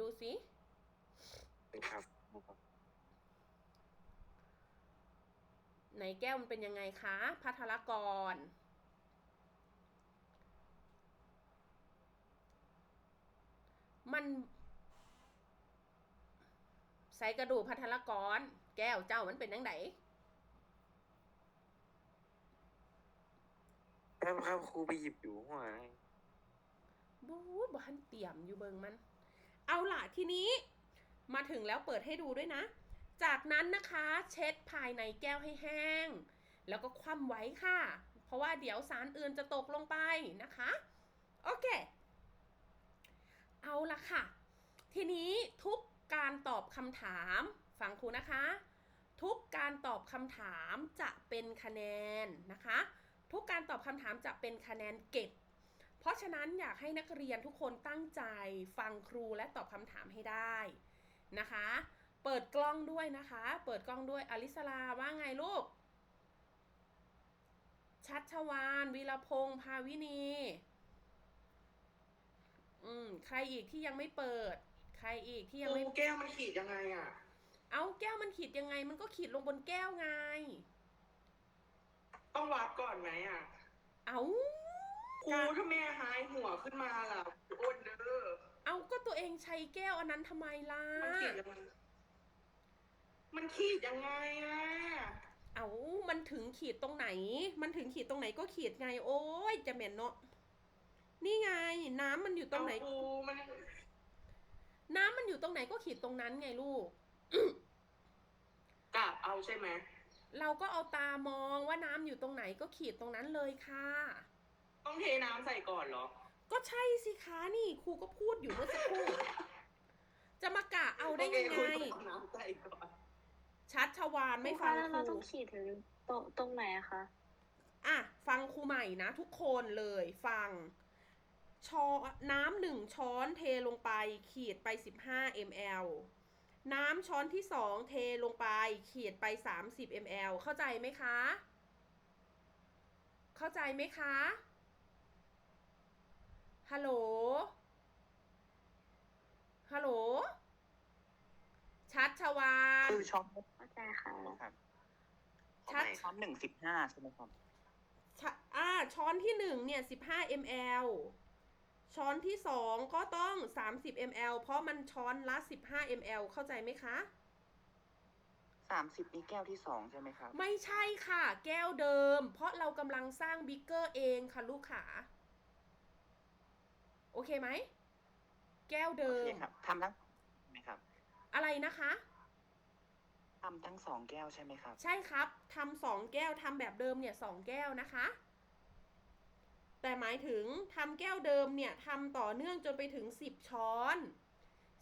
ดูสิครับไหนแก้วมันเป็นยังไงคะ พัทรกร มันใส่กระดูกพัทรกร แก้วเจ้ามันเป็นยังไงครับครับครูไปหยิบอยู่หัวบู๊บ้านเตี่ยมอยู่เบิงมัน เอาล่ะทีนี้มาถึงแล้วเปิดให้ดูด้วยนะ จากนั้นนะคะเช็ดภายในแก้วให้แห้ง แล้วก็คว่ำไว้ค่ะ เพราะว่าเดี๋ยวสารอื่นจะตกลงไปนะคะ โอเค เอาละค่ะ ทีนี้ทุกการตอบคำถามฟังครูนะคะ ทุกการตอบคำถามจะเป็นคะแนนนะคะ ทุกการตอบคำถามจะเป็นคะแนนเก็บ เพราะฉะนั้นอยากให้นักเรียนทุกคนตั้งใจฟังครูและตอบคำถามให้ได้นะคะ เปิดกล้องด้วยนะคะ เปิดกล้องด้วยอลิสลาว่าไงลูก ชัชวานวีรพงษ์ภาวินีอืมใครอีกที่ยังไม่เปิด ใครอีกที่ยังครูไม่แก้วมันขีดยังไงอะ เอาแก้วมันขีดยังไง มันก็ขีดลงบนแก้วไง ต้องวัดก่อนไหมอะ เอา ครูถ้าแม่หายหัวขึ้นมาล่ะอ้วนเด้อเอาก็ตัวเองใช้แก้วอันนั้นทำไมล่ะ มันขีดยังไงมันขีดยังไงอะเอามันถึงขีดตรงไหน มันถึงขีดตรงไหนก็ขีดไง โอ้ยจะเหม็นเนาะนี่ไง น้ำมันอยู่ตรงไหน เอาครูมันน้ำมันอยู่ตรงไหนก็ขีดตรงนั้นไงลูกกาบเอาใช่ไหมเราก็เอาตามองว่าน้ำอยู่ตรงไหนก็ขีดตรงนั้นเลยค่ะ ต้องเทน้ำใส่ก่อนเหรอ ก็ใช่สิคะนี่ครูก็พูดอยู่เมื่อสักครู่ จะมากะเอาได้ยังไงโอเคครูต้องน้ำใส่ก่อนชัดชวานไม่ฟังแล้วคเรารูต้องขีดถึงตรงตรงไหนอะคะ อะ ฟังครูใหม่นะ ทุกคนเลยฟังช้อนน้ำหนึ่งช้อนเทลงไปขีดไป 15 ml น้ำช้อนที่สองเทลงไปขีดไป 30 ml เข้าใจไหมคะ เข้าใจไหมคะ ฮัลโหล ฮัลโหล ชัดชวานคือช้อนเข้าใจค่ะ ครับชัด ช้อนหนึ่งสิบห้าใช่ไหมครับ ชะอ่าช้อนที่หนึ่งเนี่ยสิบห้า ml ช้อนที่สองก็ต้องสามสิบ ml เพราะมันช้อนละสิบห้า ml เข้าใจไหมคะ สามสิบนี่แก้วที่สองใช่ไหมครับ ไม่ใช่ค่ะ แก้วเดิม เพราะเรากำลังสร้างบิ๊กเกอร์เองค่ะลูกขา โอเคไหม แก้วเดิโอมเคครับทำทั้งไหมครับอะไรนะคะ ทำทั้งสองแก้วใช่ไหมครับ ใช่ครับทำสองแก้วทำแบบเดิมเนี่ยสองแก้วนะคะ แต่หมายถึงทำแก้วเดิมเนี่ยทำต่อเนื่องจนไปถึงสิบช้อน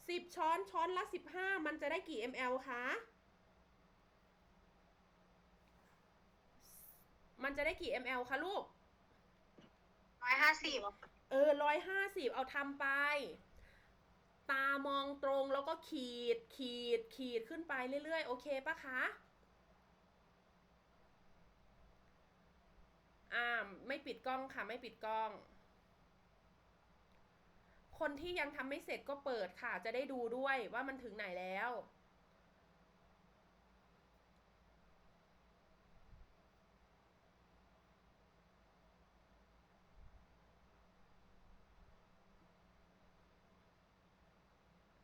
สิบช้อนช้อนละสิบห้ามันจะได้กี่ ml คะ มันจะได้กี่ ml คะลูกร้อยห้า สิบเออร้อยห้าสิบเอาทำไป ตามองตรงแล้วก็ขีดขีดขีดขึ้นไปเรื่อยๆ โอเคปะคะอ่าไม่ปิดกล้องค่ะ ไม่ปิดกล้อง คนที่ยังทำไม่เสร็จก็เปิดค่ะ จะได้ดูด้วยว่ามันถึงไหนแล้ว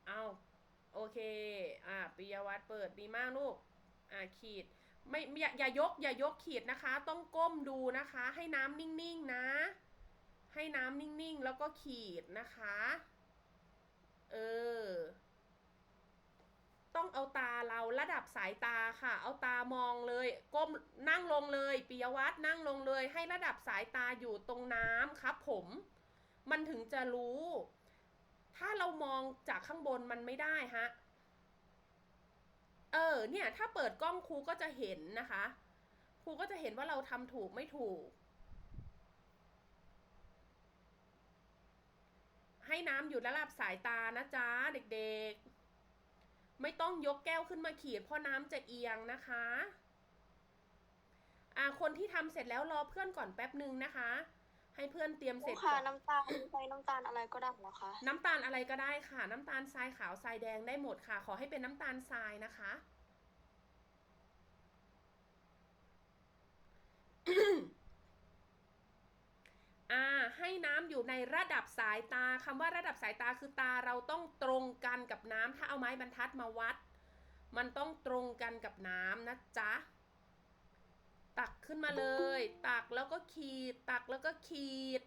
เอา โอเค อ่าปิยวัตรเปิดดีมากลูก อ่าขีด ไม่อย่าอย่ายกอย่ายกขีดนะคะ ต้องก้มดูนะคะ ให้น้ำนิ่งๆนะ ให้น้ำนิ่งๆ แล้วก็ขีดนะคะ เออ ต้องเอาตาเราระดับสายตาค่ะ เอาตามองเลย ก้มนั่งลงเลยปิยวัตรนั่งลงเลย ให้ระดับสายตาอยู่ตรงน้ำครับผม มันถึงจะรู้ ถ้าเรามองจากข้างบนมันไม่ได้ฮะ เออ เนี่ย ถ้าเปิดกล้องครูก็จะเห็นนะคะ ครูก็จะเห็นว่าเราทำถูกไม่ถูก ให้น้ำอยู่ระดับสายตานะจ๊ะเด็กๆ ไม่ต้องยกแก้วขึ้นมาขีดเพราะน้ำจะเอียงนะคะอ่าคนที่ทำเสร็จแล้วรอเพื่อนก่อนแป๊บหนึ่งนะคะ ให้เพื่อนเตรียมคเสรูร็จค่ะ ก่อนน้ำตาลใช้น้ำตาลอะไรก็ได้เหรอคะ น้ำตาลอะไรก็ได้ค่ะ น้ำตาลทรายขาวทรายแดงได้หมดค่ะ ขอให้เป็นน้ำตาลทรายนะคะ อ่า ให้น้ำอยู่ในระดับสายตาคำว่าระดับสายตาคือตาเราต้องตรงกันกับน้ำถ้าเอาไม้บรรทัดมาวัด มันต้องตรงกันกับน้ำนะจ๊ะ ตักขึ้นมาเลย ตักแล้วก็ขีด ตักแล้วก็ขีด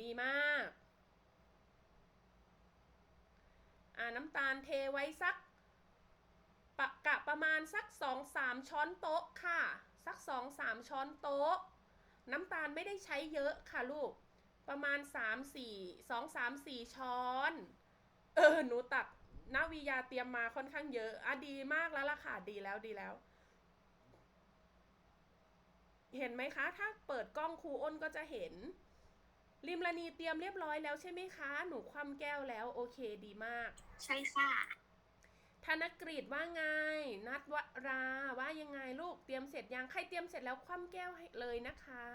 ดีมาก อ่าน้ำตาลเทไว้สักปะกะประมาณสักสองสามช้อนโต๊ะค่ะ สักสองสามช้อนโต๊ะ น้ำตาลไม่ได้ใช้เยอะค่ะลูก ประมาณสามสี่สองสามสี่ช้อน เออ หนูตัก นาวิยาเตรียมมาค่อนข้างเยอะอะดีมากแล้วล่ะค่ะดีแล้วดีแล้ว เห็นไหมคะ ถ้าเปิดกล้องครูอ้นก็จะเห็น ริมลนีเตรียมเรียบร้อยแล้วใช่ไหมคะ หนูคว่ำแก้วแล้ว โอเคดีมาก ใช่ค่ะธนกฤษว่าไง นัดวราว่ายังไงลูกเตรียมเสร็จยังใครเตรียมเสร็จแล้วคว่ำแก้วให้เลยนะคะ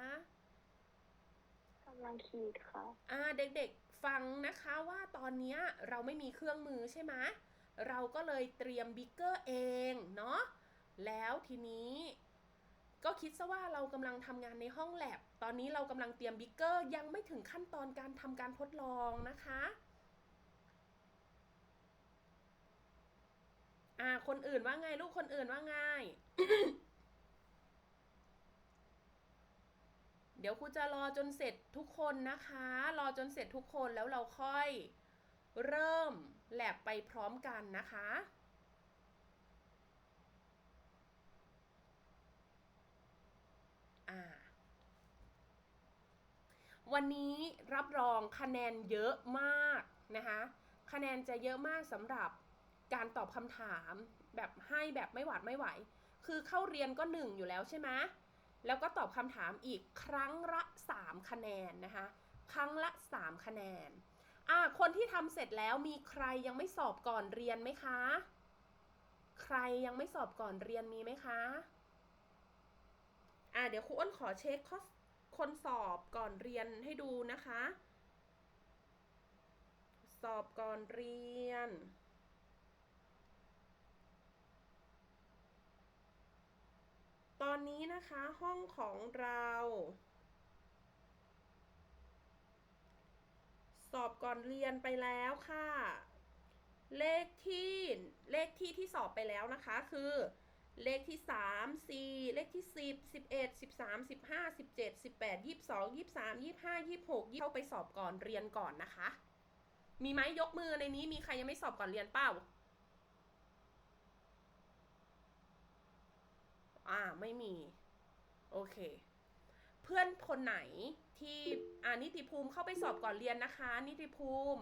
กำลังขีดค่ะ อ่าเด็ก ๆ ฟังนะคะว่าตอนนี้เราไม่มีเครื่องมือใช่ไหมเราก็เลยเตรียมบิ๊กเกอร์เองเนาะแล้วทีนี้ ก็คิดซะว่าเรากำลังทำงานในห้องแลบ ตอนนี้เรากำลังเตรียมบิ๊กเกอร์ยังไม่ถึงขั้นตอนการทำการทดลองนะคะอ่าคนอื่นว่าไงลูกคนอื่นว่าไง เดี๋ยวครูจะรอจนเสร็จทุกคนนะคะ รอจนเสร็จทุกคนแล้วเราค่อยเริ่มแลบไปพร้อมกันนะคะอ่าวันนี้รับรองคะแนนเยอะมากนะคะ คะแนนจะเยอะมากสำหรับการตอบคำถามแบบให้แบบไม่หวาดไม่ไหว คือเข้าเรียนก็หนึ่งอยู่แล้วใช่ไหม แล้วก็ตอบคำถามอีกครั้งละ 3 คะแนนนะคะ ครั้งละ 3 คะแนนอ่าคนที่ทำเสร็จแล้วมีใครยังไม่สอบก่อนเรียนไหมคะ ใครยังไม่สอบก่อนเรียนมีไหมคะอ่าเดี๋ยวครูอ้นขอเช็คข้อคนสอบก่อนเรียนให้ดูนะคะ สอบก่อนเรียน ตอนนี้นะคะห้องของเรา สอบก่อนเรียนไปแล้วค่ะ เลขที่เลขที่ที่สอบไปแล้วนะคะคือเลขที่ 3 4 เลขที่ 10 11 13 15 17 18 22 23 25 26เข้าไปสอบก่อนเรียนก่อนนะคะ มีไหมยกมือในนี้มีใครยังไม่สอบก่อนเรียนเปล่า อ่าไม่มี โอเค เพื่อนคนไหนที่อ่านิติภูมิเข้าไปสอบก่อนเรียนนะคะ นิติภูมิ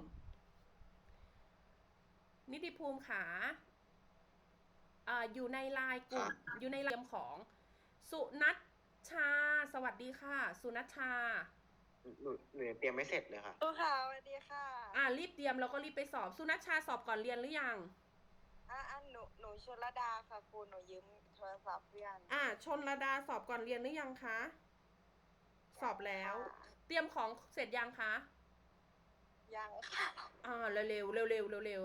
นิติภูมิขาอ่าอยู่ในไลน์กลุ่มอยู่ในไลน์ของ สุนัชชา สวัสดีค่ะ สุนัชชาหนูหนูยังเตรียมไม่เสร็จเลยค่ะ ครูค่ะสวัสดีค่ะอ่ารีบเตรียมแล้วก็รีบไปสอบ สุนัชชาสอบก่อนเรียนหรือยัง อะอันหนูหนูชลดาค่ะครูหนูยืมโท รศัพท์เพื่อนอ่าชนระดาสอบก่อนเรียนหรือยังคะ สอบแล้วค่ะเตรียมของเสร็จยังคะ ยังค่ะอ่าเร็วเร็วเร็วเร็วเร็วเร็ว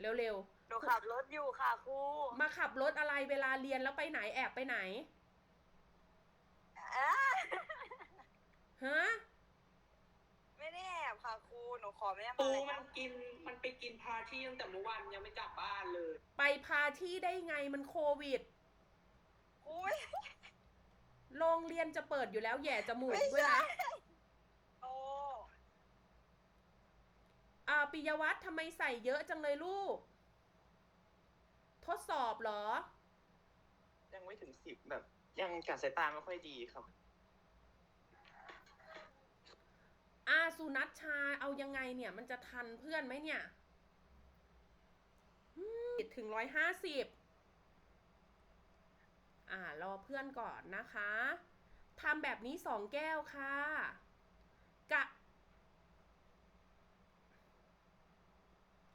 เร็วเร็วหนูขับรถอยู่ค่ะครูมาขับรถอะไรเวลาเรียนแล้วไปไหนแอบไปไหนอะฮะไม่ได้แอบค่ะครูหนูขอแม่ปูมามัแล้นวกินมันไปกินพาร์ที่ตั้งแต่เมื่อวานยังไม่กลับบ้านเลย ไปพาที่ได้ไงมันโควิด อุ้ยโรงเรียนจะเปิดอยู่แล้วแหย่จมูกไม่ด้วยใช่นะโอ้อ่าปิยวัฒน์ทำไมใส่เยอะจังเลยลูก ทดสอบเหรอ ยังไม่ถึงสิบแบบ ยังจัดสายตาไม่ค่อยดีครับอ่าสุนัชชาเอายังไงเนี่ย มันจะทันเพื่อนไหมเนี่ยอืมถึงร้อยห้าสิบ อ่ารอเพื่อนก่อนนะคะทำแบบนี้สองแก้วค่ะกะ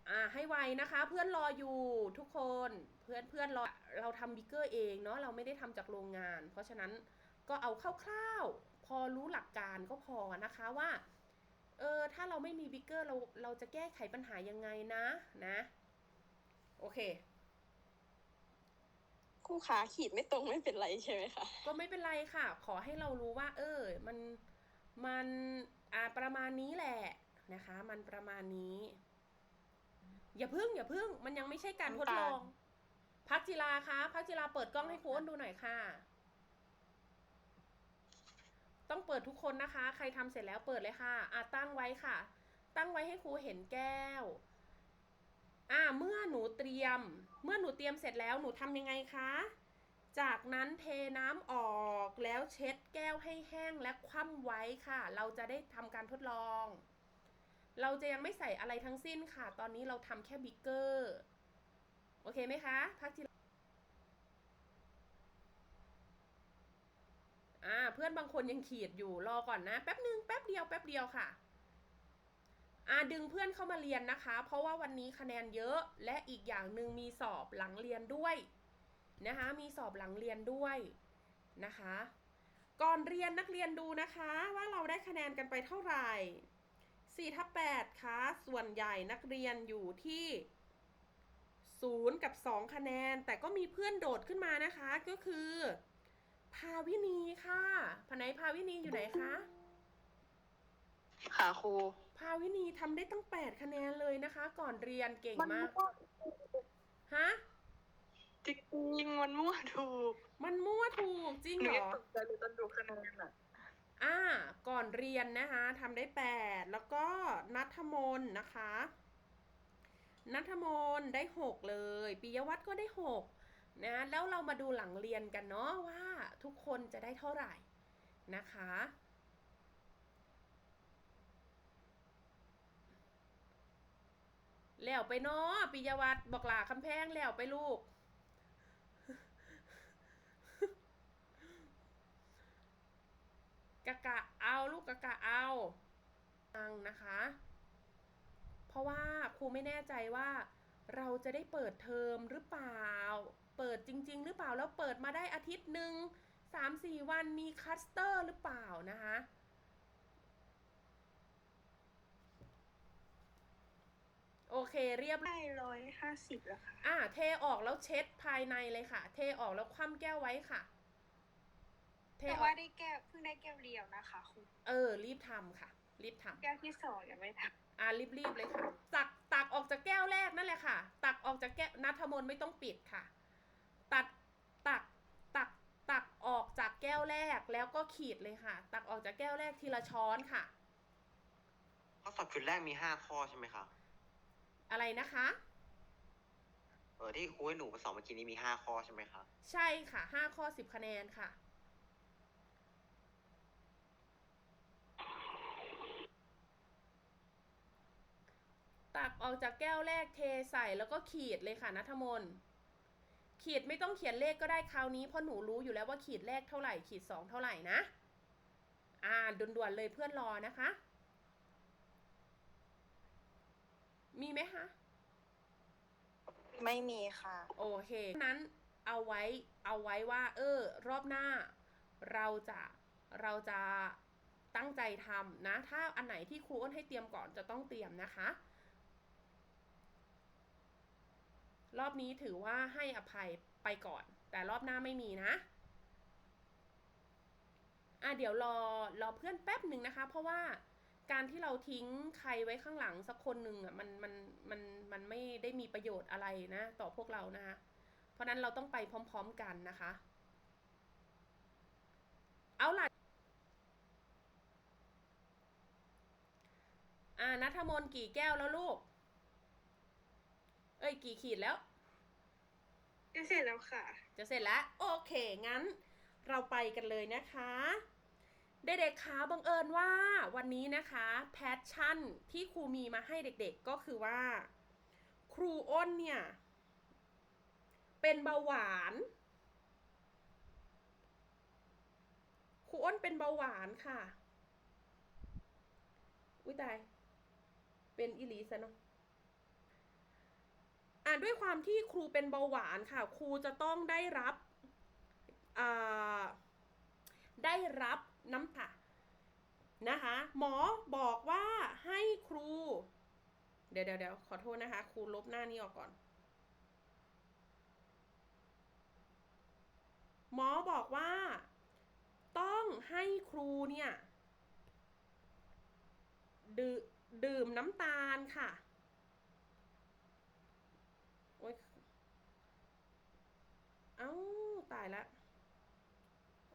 อ่าให้ไวนะคะ เพื่อนรออยู่ทุกคนเพื่อนเพื่อนรอเราทำบิกเกอร์เองเนาะเราไม่ได้ทำจากโรงงาน เพราะฉะนั้นก็เอาคร่าวๆพอรู้หลักการก็พอนะคะว่าเออถ้าเราไม่มีบิกเกอร์เราเราจะแก้ไขปัญหายังไงนะนะ โอเค ครู่ขาขีดไม่ตรงไม่เป็นไรใช่ไหมคะก็ไม่เป็นไรค่ะ ขอให้เรารู้ว่า เออ มันมันอ่าประมาณนี้แหละนะคะ มันประมาณนี้ อย่าพึ่ง อย่าพึ่ง มันยังไม่ใช่การทดลองพักจิลาคะพักจิลาเปิดกล้องให้ครูอ้นดูหน่อยค่ะ ต้องเปิดทุกคนนะคะ ใครทำเสร็จแล้วเปิดเลยค่ะอะตั้งไว้ค่ะ ตั้งไว้ให้ครูเห็นแก้ว อ่าเมื่อหนูเตรียม เมื่อหนูเตรียมเสร็จแล้วหนูทำยังไงคะ จากนั้นเทน้ำออกแล้วเช็ดแก้วให้แห้งและคว่ำไว้ค่ะ เราจะได้ทำการทดลอง เราจะยังไม่ใส่อะไรทั้งสิ้นค่ะ ตอนนี้เราทำแค่บิ๊กเกอร์โอเคไหมคะพักทีอ่าเพื่อนบางคนยังขีดอยู่รอก่อนนะ แป๊บหนึ่งแป๊บเดียวแป๊บเดียวค่ะ อาดึงเพื่อนเข้ามาเรียนนะคะ เพราะว่าวันนี้คะแนนเยอะและอีกอย่างหนึ่งมีสอบหลังเรียนด้วยนะคะ มีสอบหลังเรียนด้วยนะคะ ก่อนเรียนนักเรียนดูนะคะว่าเราได้คะแนนกันไปเท่าไหร่4ทับ8คะส่วนใหญ่นักเรียนอยู่ที่0กับ 2 คะแนน แต่ก็มีเพื่อนโดดขึ้นมานะคะก็คือภาวินีค่ะพไหนภาวินีอยู่ไหนคะค่ะครู ภาวินีทำได้ตั้ง8คะแนนเลยนะคะ ก่อนเรียนเก่งมากฮะจริงๆมันมั่วถูก มันมั่วถูกจริงหนูเหรยังอตกใจเลยตอนดูคะแนนอะอ่า ก่อนเรียนนะคะทำได้8แล้วก็นัทมนต์นะคะนัทมนต์ได้6เลยปิยวัฒน์ก็ได้6นะแล้วเรามาดูหลังเรียนกันเนาะว่าทุกคนจะได้เท่าไหร่นะคะ แล้วไปเนาะปิยวัฒน์บอกหลาคำแพงแล้วไปลูก กะกะเอาลูกกะกะเอาฟังนะคะ เพราะว่าครูไม่แน่ใจว่าเราจะได้เปิดเทอมหรือเปล่า เปิดจริง ๆ หรือเปล่าแล้วเปิดมาได้อาทิตย์หนึ่งสามสี่วันมีคัสเตอร์หรือเปล่านะคะ โอเคเรียบร้อยได้ร้อยห้าสิบแล้วค่ะ อ่า เทออกแล้วเช็ดภายในเลยค่ะ เทออกแล้วคว่ำแก้วไว้ค่ะ เทแต่ออว่ากได้แก้วเพิ่งได้แก้วเดียวนะคะครูเออ รีบทำค่ะ รีบทำ แก้วที่สองยังไม่ทอ่ารีบๆเลยค่ะ ตักตักออกจากแก้วแรกนั่นแหละค่ะ ตักออกจากแก้วนัทมนต์ไม่ต้องปิดค่ะ ตัดตักตักตักออกจากแก้วแรกแล้วก็ขีดเลยค่ะ ตักออกจากแก้วแรกทีละช้อนค่ะ ข้อสอบชุดแรกมีห้าข้อใช่ไหมคะ อะไรนะคะ เออที่ครูให้หนูมาสอบเมื่อกี้นี้มีห้าข้อใช่ไหมคะใช่ค่ะห้าข้อสิบคะแนนค่ะ ตักออกจากแก้วแรกเทใส่แล้วก็ขีดเลยค่ะนัทมนต์ขีดไม่ต้องเขียนเลขก็ได้คราวนี้เพราะหนูรู้อยู่แล้วว่าขีดแรกเท่าไหร่ ขีดสองเท่าไหร่นะ อ่าด่วนๆเลยเพื่อนรอนะคะ มีไหมคะำไม่มีค่ะ โอเค นั้นเอาไว้เอาไว้ว่า เออ รอบหน้า เราจะเราจะตั้งใจทำนะ ถ้าอันไหนที่ครูอ้นให้เตรียมก่อนจะต้องเตรียมนะคะ รอบนี้ถือว่าให้อภัยไปก่อน แต่รอบหน้าไม่มีนะอะเดี๋ยวรอรอเพื่อนแป๊บหนึ่งนะคะ เพราะว่า การที่เราทิ้งใครไว้ข้างหลังสักคนหนึ่งอะมันมันมันมันไม่ได้มีประโยชน์อะไรนะ ต่อพวกเรานะคะเพราะนั้นเราต้องไปพร้อม ๆกันนะคะ เอาล่ะอ่านัทมนต์กี่แก้วแล้วลูก เอ้ย กี่ขีดแล้ว จะเสร็จแล้วค่ะ จะเสร็จแล้ว โอเค งั้น เราไปกันเลยนะคะ เด็กๆคะบังเอิญว่าวันนี้นะคะแพชชั่นที่ครูมีมาให้เด็กๆก็คือว่า ครูอ้นเนี่ย เป็นเบาหวาน ครูอ้นเป็นเบาหวานค่ะ อุ้ยตาย เป็นอิลีซะเนาะอ่าด้วยความที่ครูเป็นเบาหวานค่ะ ครูจะต้องได้รับ ได้รับ น้ำตานะคะ หมอบอกว่าให้ครูเดี๋ยวเดี๋ยวเดี๋ยวขอโทษนะคะ ครูลบหน้านี้ออกก่อน หมอบอกว่า ต้องให้ครูเนี่ยดื่มดื่มน้ำตาลค่ะ โอ๊ยเอ้า ตายละ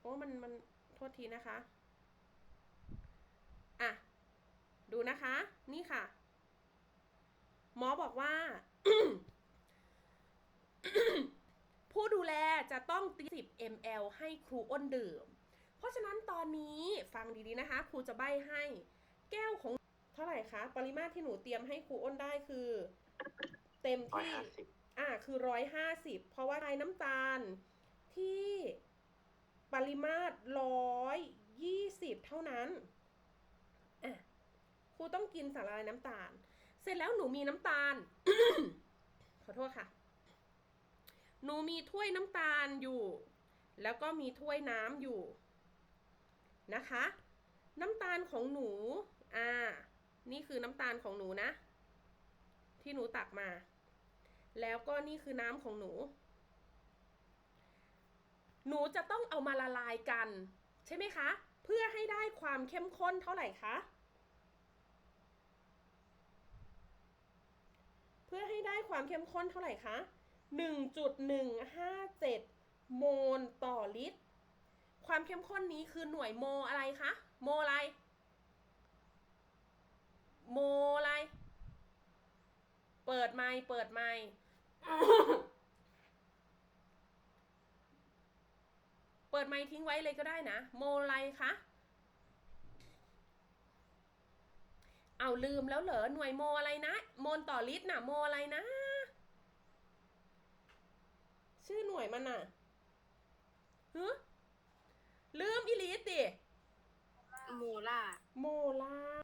โอ้ มัน มัน ทษทีนะคะ อะ ดูนะคะ นี่ค่ะ หมอบอกว่า ผู้ดูแลจะต้องตี10 ml ให้ครูอ้นดื่ม เพราะฉะนั้นตอนนี้ฟังดีๆนะคะ ครูจะใบ้ให้ แก้วของเท่าไหร่คะ ปริมาตรที่หนูเตรียมให้ครูอ้นได้คือ เต็มร้อยที่ห้าสิบอ่าคือร้อยห้าสิบเพราะว่าใช้น้ำตาลที่ ปริมาตรร้อยยี่สิบเท่านั้นอะครูต้องกินสารละลายน้ำตาล เสร็จแล้วหนูมีน้ำตาล ขอโทษค่ะ หนูมีถ้วยน้ำตาลอยู่ แล้วก็มีถ้วยน้ำอยู่นะคะ น้ำตาลของหนู อ่า นี่คือน้ำตาลของหนูนะ ที่หนูตักมา แล้วก็นี่คือน้ำของหนู หนูจะต้องเอามาละลายกัน ใช่ไหมคะ เพื่อให้ได้ความเข้มข้นเท่าไหร่คะ เพื่อให้ได้ความเข้มข้นเท่าไหร่คะ1.157 โมลต่อลิตร ความเข้มข้นนี้คือหน่วยโมอะไรคะ โมอะไร โมอะไร เปิดไมค์เปิดไม เปิดไมค์ทิ้งไว้เลยก็ได้นะ โมอะไรคะเอาลืมแล้วเหรอหน่วยโมอะไรนะ โมลต่อลิตรน่ะ โมอะไรนะ ชื่อหน่วยมันน่ะฮึลืมอีหลีติโมล่าโมลาร์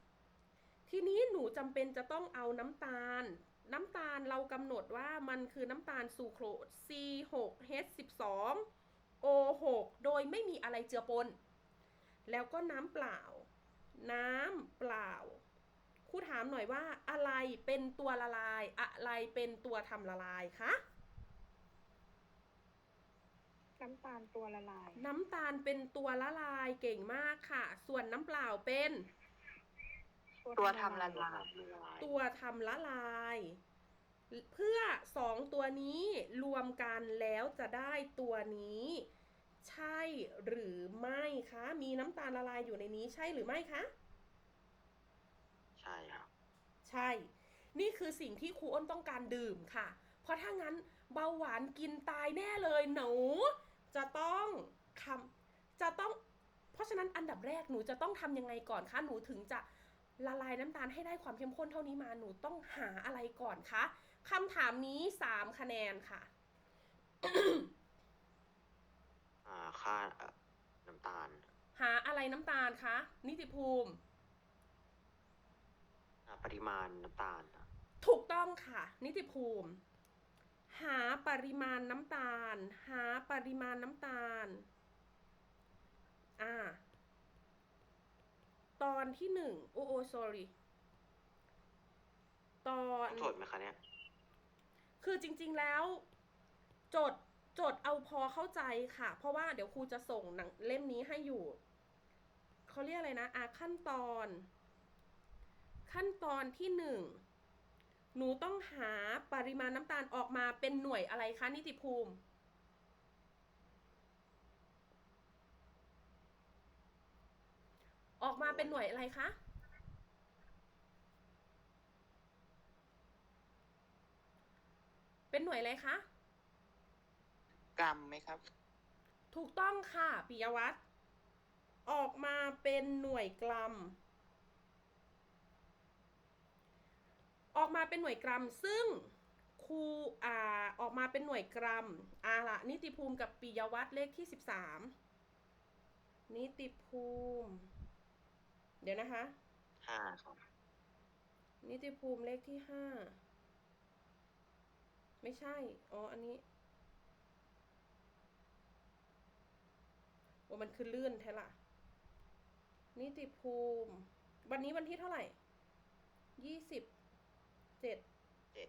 ทีนี้หนูจำเป็นจะต้องเอาน้ำตาล น้ำตาลเรากำหนดว่ามันคือน้ำตาลซูโครส C6H12 O6 โดยไม่มีอะไรเจือปน แล้วก็น้ำเปล่า น้ำเปล่าครูถามหน่อยว่าอะไรเป็นตัวละลาย อะไรเป็นตัวทำละลายคะน้ำตาลตัวละลาย น้ำตาลเป็นตัวละลายเก่งมากค่ะ ส่วนน้ำเปล่าเป็น ตัวทำละลาย ตัวทำละลาย เพื่อสองตัวนี้รวมกันแล้วจะได้ตัวนี้ ใช่หรือไม่คะ มีน้ำตาลละลายอยู่ในนี้ใช่หรือไม่คะ ใช่ครับใช่ นี่คือสิ่งที่ครูอ้นต้องการดื่มค่ะ เพราะถ้างั้นเบาหวานกินตายแน่เลยหนูจะต้องทำจะต้อง เพราะฉะนั้นอันดับแรกหนูจะต้องทำยังไงก่อนคะหนูถึงจะละลายน้ำตาลให้ได้ความเข้มข้นเท่านี้มาหนูต้องหาอะไรก่อนคะ คำถามนี้สามคะแนนค่ะ อ่าค่าเอ่อน้ำตาลหาอะไรน้ำตาลคะนิติภูมิ อ่าปริมาณน้ำตาลอะถูกต้องค่ะ นิติภูมิ หาปริมาณน้ำตาล หาปริมาณน้ำตาล อ่า ตอนที่หนึ่งโอ้โอ้ sorry ตอนต้องจดไหมคะเนี่ย คือจริง ๆแล้ว จดจดเอาพอเข้าใจค่ะ เพราะว่าเดี๋ยวครูจะส่งหนังเล่มนี้ให้อยู่เขาเรียกอะไรนะอะขั้นตอน ขั้นตอนที่หนึ่งหนูต้องหาปริมาณน้ำตาลออกมาเป็นหน่วยอะไรคะนิติภูมิ ออกมาเป็นหน่วยอะไรคะ เป็นหน่วยอะไรคะ กรัมไหมครับ ถูกต้องค่ะปิยวัตรออกมาเป็นหน่วยกรัม ออกมาเป็นหน่วยกรัม ซึ่งครูอ่าออกมาเป็นหน่วยกรัมอ่าละนิติภูมิกับปิยวัตรเลขที่สิบสามนิติภูมิ เดี๋ยวนะคะห้าครับ นิติภูมิเลขที่ห้า ไม่ใช่ อ๋อ อันนี้โอ้มันคือลื่นแท้ล่ะนิติภูมิ วันนี้วันที่เท่าไหร่ ยี่สิบ เจ็ด เจ็ด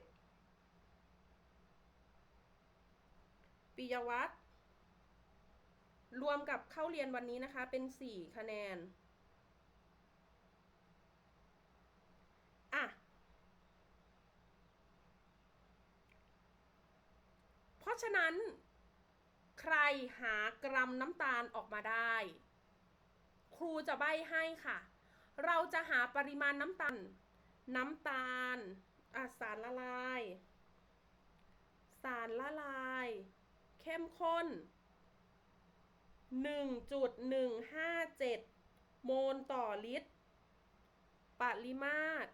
ปิยวัตรรวมกับเข้าเรียนวันนี้นะคะ เป็นสี่คะแนน อะ เพราะฉะนั้น ใครหากรัมน้ำตาลออกมาได้ ครูจะใบให้ค่ะ เราจะหาปริมาณน้ำตาล น้ำตาลอะสารละลาย สารละลาย เข้มข้น 1.157 โมลต่อลิตร ปริมาตร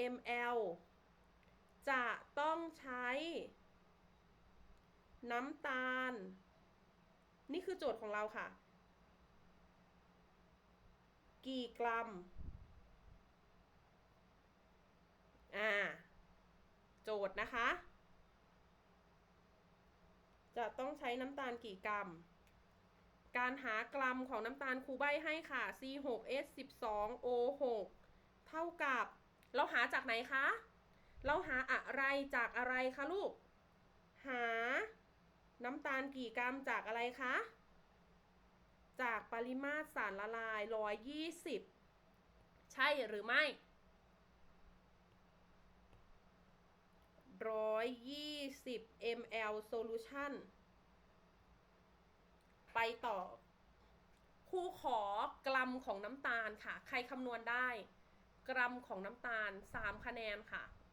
120 ml จะต้องใช้ น้ำตาล นี่คือโจทย์ของเราค่ะ กี่กรัม อ่า โจทย์นะคะ จะต้องใช้น้ำตาลกี่กรัม การหากรัมของน้ำตาลครูใบให้ค่ะ C6S12O6 เท่ากับ เราหาจากไหนคะ เราหาอะไรจากอะไรคะลูก หา น้ำตาลกี่กรัมจากอะไรคะ จากปริมาตรสารละลาย 120 ใช่หรือไม่120 ml solution ไปต่อ ครูขอกรัมของน้ำตาลค่ะ ใครคำนวณได้ กรัมของน้ำตาล 3 คะแนนค่ะ